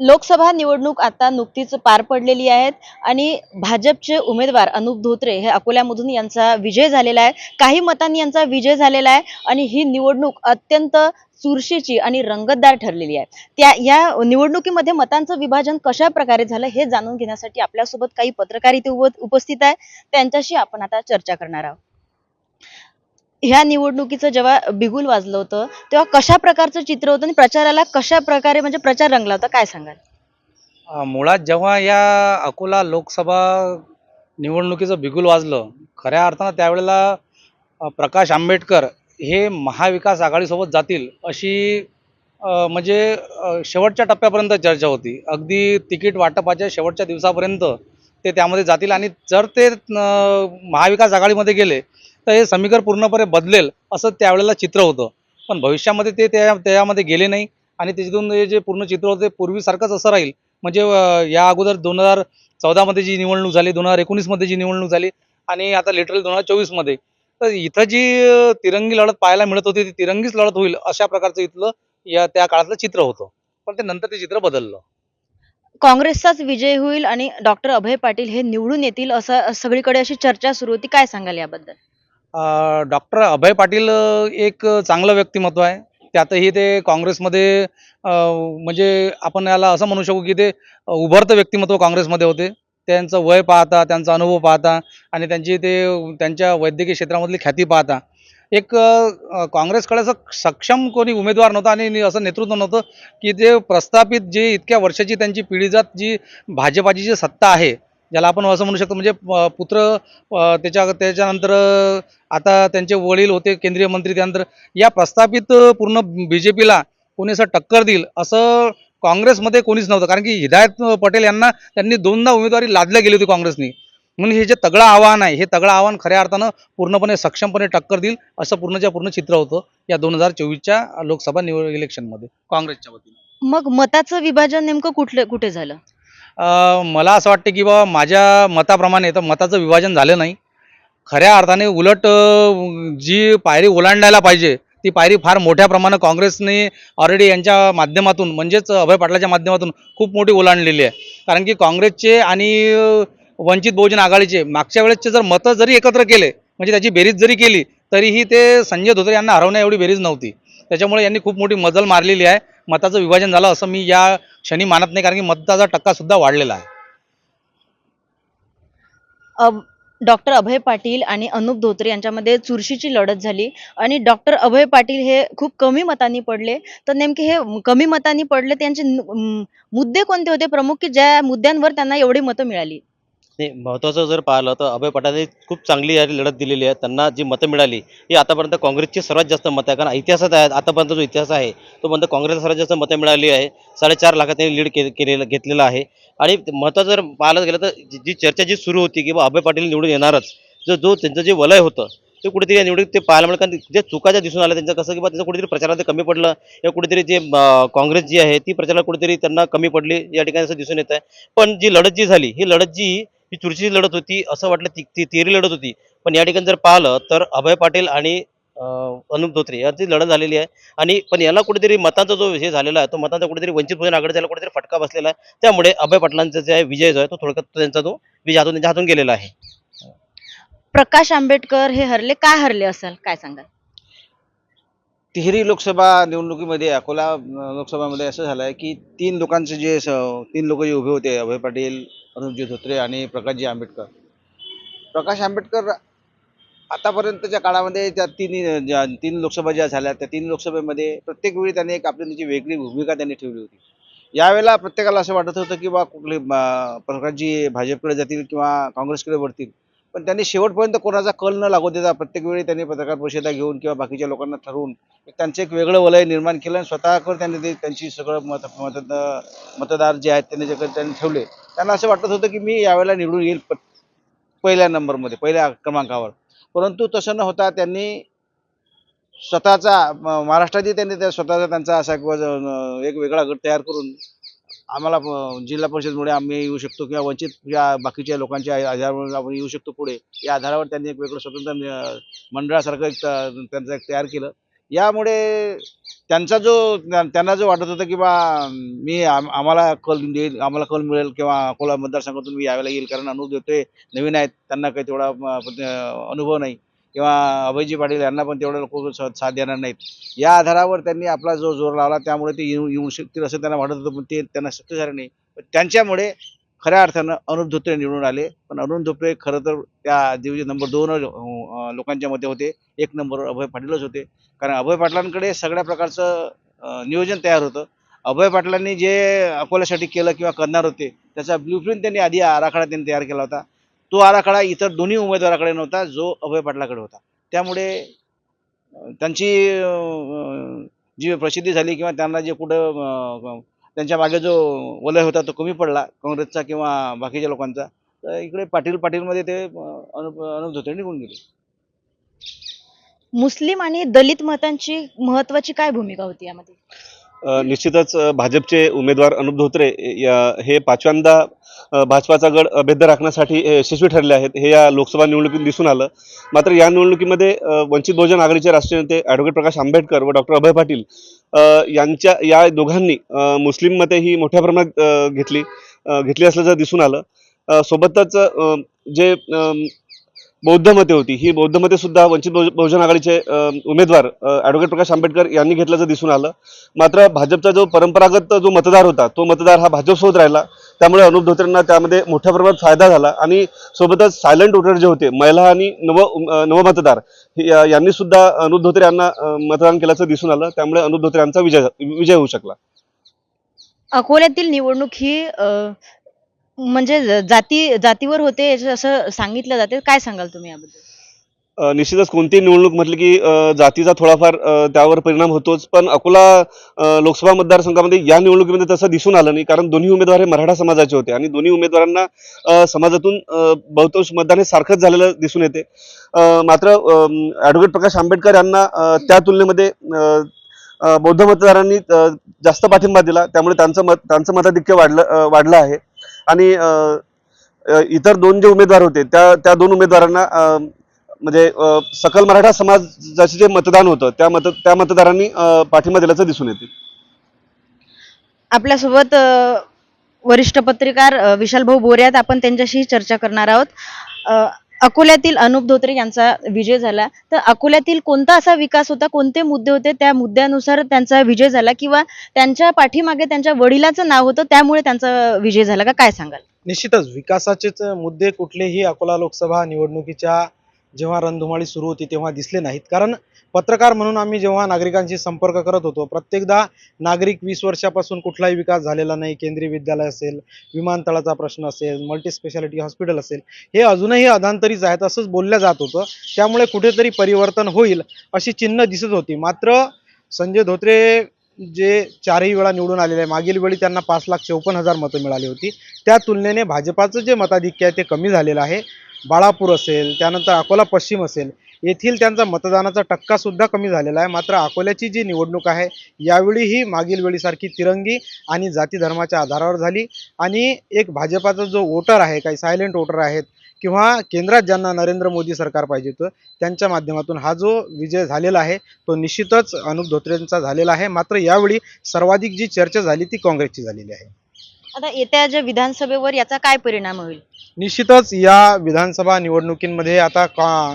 लोकसभा निवडणूक आता नुकतीच पार पडलेली आहेत आणि भाजपचे उमेदवार अनुप धोत्रे हे अकोल्यामधून यांचा विजय झालेला आहे. काही मतांनी यांचा विजय झालेला आहे आणि ही निवडणूक अत्यंत चुरशीची आणि रंगतदार ठरलेली आहे. त्या या निवडणुकीमध्ये मतांचं विभाजन कशा प्रकारे झालं हे जाणून घेण्यासाठी आपल्यासोबत काही पत्रकार इथे उपस्थित आहे त्यांच्याशी आपण आता चर्चा करणार आहोत. ह्या निवडणुकीचं जेव्हा बिगुल वाजलं होतं तेव्हा कशा प्रकारचं चित्र होतं आणि प्रचाराला कशा प्रकारे म्हणजे प्रचार रंगला होता काय सांगाल? अ, मुळात जेव्हा या अकोला लोकसभा निवडणुकीचं बिगुल वाजलं खऱ्या अर्थानं त्यावेळेला अ, प्रकाश आंबेडकर हे महाविकास आघाडीसोबत जातील अशी अ, म्हणजे अ, शेवटच्या टप्प्यापर्यंत चर्चा होती. अगदी तिकीट वाटपाच्या शेवटच्या दिवसापर्यंत ते त्यामध्ये जातील आणि जर ते अ, महाविकास आघाडीमध्ये गेले तर हे समीकरण पूर्णपणे बदलेल असं त्यावेळेला चित्र होतं. पण भविष्यामध्ये ते त्या त्यामध्ये गेले नाही आणि त्याच्यातून हे जे पूर्ण चित्र होतं ते पूर्वीसारखंच असं राहील. म्हणजे या अगोदर दोन हजार चौदामध्ये जी निवडणूक झाली दोन हजार एकोणीसमध्ये जी निवडणूक झाली आणि आता लिटरली दोन हजार चोवीसमध्ये. तर इथं जी तिरंगी लढत पाहायला मिळत होती ती तिरंगीच लढत होईल अशा प्रकारचं इथलं या त्या काळातलं चित्र होतं. पण ते नंतर ते चित्र बदललं. काँग्रेसचाच विजय होईल आणि डॉक्टर अभय पाटील हे निवडून येतील असं सगळीकडे अशी चर्चा सुरू होती. काय सांगाल याबद्दल? डॉक्टर अभय पाटील एक चांगलं व्यक्तिमत्व आहे. त्यातही ते काँग्रेसमध्ये म्हणजे आपण याला असं म्हणू शकू की ते उभरतं व्यक्तिमत्व काँग्रेसमध्ये होते. त्यांचं वय पाहता त्यांचा अनुभव पाहता आणि त्यांची ते त्यांच्या वैद्यकीय क्षेत्रामधली ख्याती पाहता. एक काँग्रेसकडे असं सक्षम कोणी उमेदवार नव्हता आणि असं नेतृत्व नव्हतं की जे प्रस्थापित जे इतक्या वर्षाची त्यांची पिढीजात जी भाजपाची जी सत्ता आहे ज्याला आपण असं म्हणू शकतो म्हणजे पुत्र त्याच्या त्याच्यानंतर आता त्यांचे वडील होते केंद्रीय मंत्री त्यानंतर या प्रस्थापित पूर्ण बी जे पीला कोणी असं टक्कर देईल असं काँग्रेसमध्ये कोणीच नव्हतं. कारण की हिदायत पटेल यांना त्यांनी दोनदा उमेदवारी लादल्या गेली होती काँग्रेसनी. म्हणून हे जे तगडं आव्हान आहे हे तगडं आव्हान खऱ्या अर्थानं पूर्णपणे सक्षमपणे टक्कर देईल असं पूर्णच्या पूर्ण चित्र होतं या दोन हजार चोवीसच्या लोकसभा निवड इलेक्शनमध्ये काँग्रेसच्या वतीनं. मग मताचं विभाजन नेमकं कुठलं कुठे झालं? मला असं वाटतं की बा माझ्या मताप्रमाणे तर मताचं विभाजन झालं नाही. खऱ्या अर्थाने उलट जी पायरी ओलांडायला पाहिजे ती पायरी फार मोठ्या प्रमाणात काँग्रेसने ऑलरेडी यांच्या माध्यमातून म्हणजेच अभय पाटलाच्या माध्यमातून खूप मोठी ओलांडलेली आहे. कारण की काँग्रेसचे आणि वंचित बहुजन आघाडीचे मागच्या वेळेसचे जर मतं जरी एकत्र केले म्हणजे त्याची बेरीज जरी केली तरीही ते संजय धोत्रे यांना हरवण्या एवढी बेरीज नव्हती. त्याच्यामुळे यांनी खूप मोठी मजल मारलेली आहे. मताचं विभाजन झालं असं मी या क्षणी मानत नाही कारण की मताचा टक्का सुद्धा वाढलेला आहे. डॉक्टर अभय पाटील आणि अनुप धोत्रे यांच्यामध्ये चुरशीची लढत झाली. आणि डॉक्टर अभय पाटील हे खूप कमी मतांनी पडले. तर नेमके हे कमी मतांनी पडले त्यांचे मुद्दे कोणते होते? प्रमुख की ज्या मुद्द्यांवर त्यांना एवढी मतं मिळाली? नाही महत्त्वाचं जर पाहिलं तर अभय पटाने खूप चांगली यारी लढत दिलेली आहे. त्यांना जी मतं मिळाली ही आतापर्यंत काँग्रेसची सर्वात जास्त मतं आहे. कारण इतिहासात आहे आतापर्यंत जो इतिहास आहे तो म्हणतो काँग्रेसला सर्वात जास्त मतं मिळाली आहे. साडेचार लाखात त्यांनी लीड के केलेलं घेतलेलं आहे. आणि महत्त्वाचं जर पाहायला गेलं तर जी चर्चा जी सुरू होती की बा अभय पाटील निवडून येणारच जो जो त्यांचं जे वलय होतं ते कुठेतरी या ते पाहायला मिळेल. कारण जे चुका ज्या दिसून आल्या त्यांचं कसं की बा त्याचं कुठेतरी प्रचारात कमी पडलं. या कुठेतरी जे काँग्रेस जी आहे ती प्रचारात कुठेतरी त्यांना कमी पडली या ठिकाणी असं दिसून येत आहे पण जी लढत जी झाली ही लढत जी ही चुरशीची लढत होती असं वाटलं ती ती तिहेरी लढत होती. पण या ठिकाणी जर पाहिलं तर अभय पाटील आणि अनुप धोत्रे यांची लढत झालेली आहे. आणि पण याला कुठेतरी मतांचा जो विषय झालेला आहे तो मतांचा कुठेतरी वंचित बहुजन आघाडी त्याला कुठेतरी फटका बसलेला आहे. त्यामुळे अभय पाटलांचा जे आहे विजय जो आहे तो थोडक्यात त्यांचा तो विजय हातून त्यांच्या हातून गेलेला आहे. प्रकाश आंबेडकर हे हरले. काय हरले असेल? काय सांगाल? तिहेरी लोकसभा निवडणुकीमध्ये अकोला लोकसभामध्ये असं झालं आहे की तीन लोकांचे जे स- तीन लोक जे उभे होते अभय पाटील अरुणजी धोत्रे आणि प्रकाशजी आंबेडकर. प्रकाश आंबेडकर आतापर्यंतच्या काळामध्ये त्या तिन्ही ज्या तीन लोकसभा ज्या झाल्या त्या तीन लोकसभेमध्ये प्रत्येक वेळी त्यांनी एक आपली त्याची वेगळी भूमिका त्यांनी ठेवली होती. यावेळेला प्रत्येकाला असं वाटत होतं की बा कुठले प्रकाशजी भाजपकडे जातील किंवा काँग्रेसकडे वळतील. पण त्यांनी शेवटपर्यंत कोणाचा कल न लागू देता प्रत्येक वेळी त्यांनी पत्रकार परिषदा घेऊन किंवा बाकीच्या लोकांना ठरवून त्यांचं एक वेगळं वलय निर्माण केलं आणि स्वतःकडे त्यांनी ते त्यांची सगळं मत मतदार जे आहेत त्यांनी जे त्यांनी ठेवले. त्यांना असं वाटत होतं की मी यावेळेला निवडून येईल प- पहिल्या नंबरमध्ये पहिल्या क्रमांकावर. परंतु तसं न होता त्यांनी स्वतःचा महाराष्ट्रातही त्यांनी त्या स्वतःचा त्यांचा असा किंवा एक वेगळा गट तयार करून आम्हाला प- जिल्हा परिषदमुळे आम्ही येऊ शकतो किंवा वंचित या बाकीच्या लोकांच्या आधारावर आपण येऊ शकतो पुढे. या आधारावर त्यांनी एक वेगळं स्वतंत्र मंडळासारखं एक त- त्यांचं एक तयार केलं. यामुळे त्यांचा जो त्यांना जो वाटत होतं की बा मी आम- आम्हाला कल देईल आम्हाला कल मिळेल किंवा अकोला मतदारसंघातून मी यावेळेला येईल कारण अनुभव देतोय नवीन आहेत त्यांना काही तेवढा अनुभव नाही. किंवा अभयजी पाटील यांना पण तेवढं लोक साथ देणार नाहीत. या आधारावर त्यांनी आपला जो जोर लावला त्यामुळे ते येऊ येऊ शकतील असं त्यांना वाटत होतं पण ते त्यांना शक्य झालं नाही. पण त्यांच्यामुळे खऱ्या अर्थानं अनुप धोत्रे निवडून आले. पण अनुप धोत्रे खरं तर त्या दिवशी नंबर दोन लोकांच्या मते होते. एक नंबरवर अभय पाटीलच होते. कारण अभय पाटलांकडे सगळ्या प्रकारचं नियोजन तयार होतं. अभय पाटलांनी जे अकोल्यासाठी केलं किंवा करणार होते त्याचा ब्ल्यूप्रिंट त्यांनी आधी आराखडा त्यांनी तयार केला होता. तो आराखडा इतर दोन्ही उमेदवाराकडे नव्हता जो अभय पाटलाकडे होता. त्यामुळे त्यांची जी प्रसिद्धी झाली किंवा त्यांना जे कुठं त्यांच्या मागे जो वलय होता तो कमी पडला काँग्रेसचा किंवा बाकीच्या लोकांचा तर इकडे पाटील पाटीलमध्ये ते अनु अनुप धोत्रे निघून गेले. मुस्लिम आणि दलित मतांची महत्वाची काय भूमिका होती यामध्ये? निश्चितच भाजपचे उमेदवार अनुप धोत्रे या- हे पाचव्यांदा भाजपाचा गड अभेद्य राखण्यासाठी यशस्वी ठरले आहेत हे या लोकसभा निवडणुकीत दिसून आलं. मात्र या निवडणुकीमध्ये वंचित बहुजन आघाडीचे राष्ट्रीय नेते ॲडव्होकेट प्रकाश आंबेडकर व डॉक्टर अभय पाटील यांच्या या दोघांनी मुस्लिम मते ही मोठ्या प्रमाणात घेतली घेतली असल्याचं दिसून आलं. सोबतच जे बौद्ध मते होती. ही बौद्ध मते सुद्धा वंचित बहुजन आघाडीचे उमेदवार ॲडव्होकेट प्रकाश आंबेडकर यांनी घेतल्याचं दिसून आलं. मात्र भाजपचा जो परंपरागत जो मतदार होता तो मतदार हा भाजपसोबत राहिला. त्यामुळे अनुप धोत्रेंना त्यामध्ये मोठ्या प्रमाणात फायदा झाला आणि सोबतच सायलेंट वोटर जे होते महिला आणि नव नवमतदार हे- यांनी सुद्धा अनुप धोत्रे यांना मतदान केल्याचं दिसून आलं. त्यामुळे अनुप धोत्रे यांचा विजय विजय होऊ शकला. अकोल्यातील निवडणूक ही म्हणजे जाती जातीवर होते असं सांगितलं जाते. काय सांगाल तुम्ही याबद्दल? निश्चितच कोणतीही निवडणूक म्हटलं की जातीचा थोडाफार त्यावर परिणाम होतोच. पण अकोला लोकसभा मतदारसंघामध्ये या निवडणुकीमध्ये तसं दिसून आलं नाही. कारण दोन्ही उमेदवार हे मराठा समाजाचे होते. आणि दोन्ही उमेदवारांना समाजातून बहुतांश मतदान हे सारखंच झालेलं दिसून येते. मात्र ॲडव्होकेट प्रकाश आंबेडकर यांना त्या तुलनेमध्ये बौद्ध मतदारांनी जास्त पाठिंबा दिला. त्यामुळे त्यांचं मत त्यांचं मताधिक्य वाढलं वाढलं आहे. आणि इतर दोन जे उमेदवार होते त्या त्या दोन उमेदवारांना म्हणजे सकल मराठा समाजाचे जे मतदान होतं त्या मत त्या मतदारांनी पाठिंबा दिल्याचं दिसून येते. आपल्यासोबत वरिष्ठ पत्रकार विशाल भाऊ बोरे आहेत. आपण त्यांच्याशी चर्चा करणार आहोत. अकोल्यातील अनुप धोत्रे यांचा विजय झाला. तर अकोल्यातील कोणता असा विकास होता कोणते मुद्दे होते त्या मुद्द्यानुसार त्यांचा विजय झाला किंवा त्यांच्या पाठीमागे त्यांच्या वडिलाचं नाव होतं त्यामुळे त्यांचा विजय झाला का? काय सांगाल? निश्चितच विकासाचेच मुद्दे कुठलेही अकोला लोकसभा निवडणुकीच्या जेव्हा रणधुमाळी सुरू होती तेव्हा दिसले नाहीत. कारण पत्रकार म्हणून आम्ही जेव्हा नागरिकांशी संपर्क करत होतो प्रत्येकदा नागरिक वीस वर्षापासून कुठलाही विकास झालेला नाही. केंद्रीय विद्यालय असेल विमानतळाचा प्रश्न असेल मल्टी स्पेशालिटी हॉस्पिटल असेल हे अजूनही अधांतरीच आहेत असंच बोललं जात होतं. त्यामुळे कुठेतरी परिवर्तन होईल अशी चिन्ह दिसत होती. मात्र संजय धोत्रे जे चारही वेळा निवडून आलेले आहे मागील वेळी त्यांना पाच लाख चौपन्न हजार मतं मिळाली होती. त्या तुलनेने भाजपाचं जे मताधिक्य आहे ते कमी झालेलं आहे. बाळापूर असेल त्यानंतर अकोला पश्चिम असेल येथील त्यांचा मतदानाचा टक्कासुद्धा कमी झालेला आहे. मात्र अकोल्याची जी निवडणूक आहे यावेळीही मागील वेळीसारखी तिरंगी आणि जाती धर्माच्या आधारावर झाली. आणि एक भाजपाचा जो वोटर आहे काही सायलेंट वोटर आहेत किंवा केंद्रात ज्यांना नरेंद्र मोदी सरकार पाहिजे होतं त्यांच्या माध्यमातून हा जो विजय झालेला आहे तो निश्चितच अनुप धोत्रेंचा झालेला आहे. मात्र यावेळी सर्वाधिक जी चर्चा झाली ती काँग्रेसची झालेली आहे. आता येत्या ज्या विधानसभेवर याचा काय परिणाम होईल? निश्चितच या विधानसभा निवडणुकीमध्ये आता का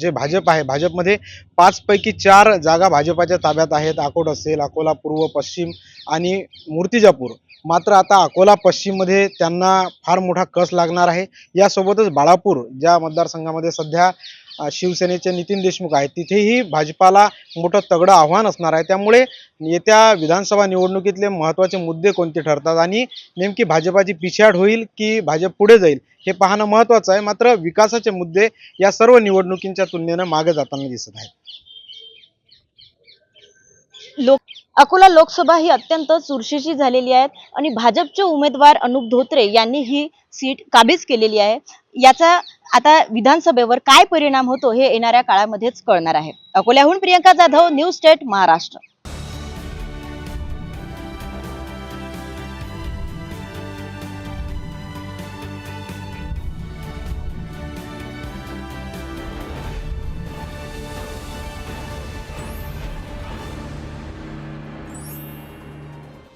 जे भाजप आहे भाजपमध्ये पाचपैकी चार जागा भाजपाच्या ताब्यात आहेत. अकोट असेल अकोला पूर्व पश्चिम आणि मूर्तिजापूर. मात्र आता अकोला पश्चिममध्ये त्यांना फार मोठा कस लागणार आहे. यासोबतच बाळापूर ज्या मतदारसंघामध्ये सध्या शिवसेनेचे नितीन देशमुख आहेत. तिथेही भाजपाला मोठं तगडं आव्हान असणार आहे. त्यामुळे येत्या विधानसभा निवडणुकीतले महत्त्वाचे मुद्दे कोणते ठरतात आणि नेमकी भाजपाची पिछाड होईल की भाजप पुढे जाईल हे पाहणं महत्त्वाचं आहे. मात्र विकासाचे मुद्दे या सर्व निवडणुकींच्या तुलनेनं मागे जाताना दिसत आहेत. लोक अकोला लोकसभा ही अत्यंत चुरशीची झालेली आहे आणि भाजपचे उमेदवार अनुप धोत्रे यांनी ही सीट काबीज केलेली आहे. याचा आता विधानसभेवर काय परिणाम होतो हे येणाऱ्या काळामध्येच कळणार आहे. अकोल्याहून प्रियंका जाधव न्यूज स्टेट महाराष्ट्र.